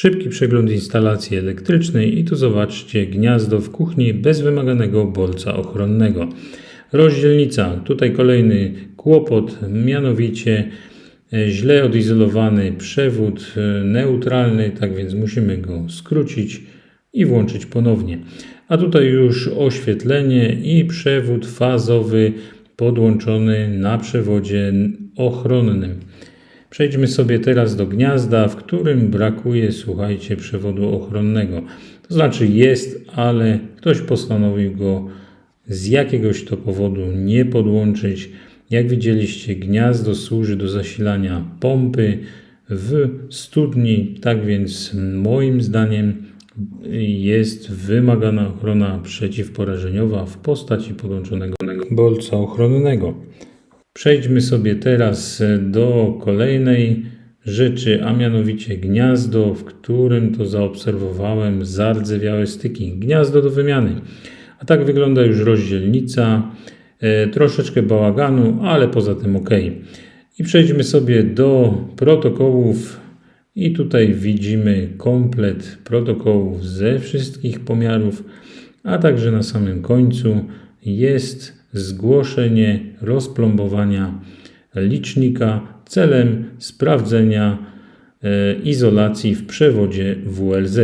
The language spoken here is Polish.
Szybki przegląd instalacji elektrycznej i tu zobaczcie gniazdo w kuchni bez wymaganego bolca ochronnego. Rozdzielnica, tutaj kolejny kłopot, mianowicie e, źle odizolowany przewód e, neutralny, tak więc musimy go skrócić i włączyć ponownie. A tutaj już oświetlenie i przewód fazowy podłączony na przewodzie ochronnym. Przejdźmy sobie teraz do gniazda, w którym brakuje, słuchajcie, przewodu ochronnego. To znaczy jest, ale ktoś postanowił go z jakiegoś to powodu nie podłączyć. Jak widzieliście, gniazdo służy do zasilania pompy w studni, tak więc moim zdaniem jest wymagana ochrona przeciwporażeniowa w postaci podłączonego bolca ochronnego. Przejdźmy sobie teraz do kolejnej rzeczy, a mianowicie gniazdo, w którym to zaobserwowałem zardzewiałe styki. Gniazdo do wymiany. A tak wygląda już rozdzielnica. E, troszeczkę bałaganu, ale poza tym ok. I przejdźmy sobie do protokołów. I tutaj widzimy komplet protokołów ze wszystkich pomiarów, a także na samym końcu jest zgłoszenie rozplombowania licznika celem sprawdzenia e, izolacji w przewodzie WLZ.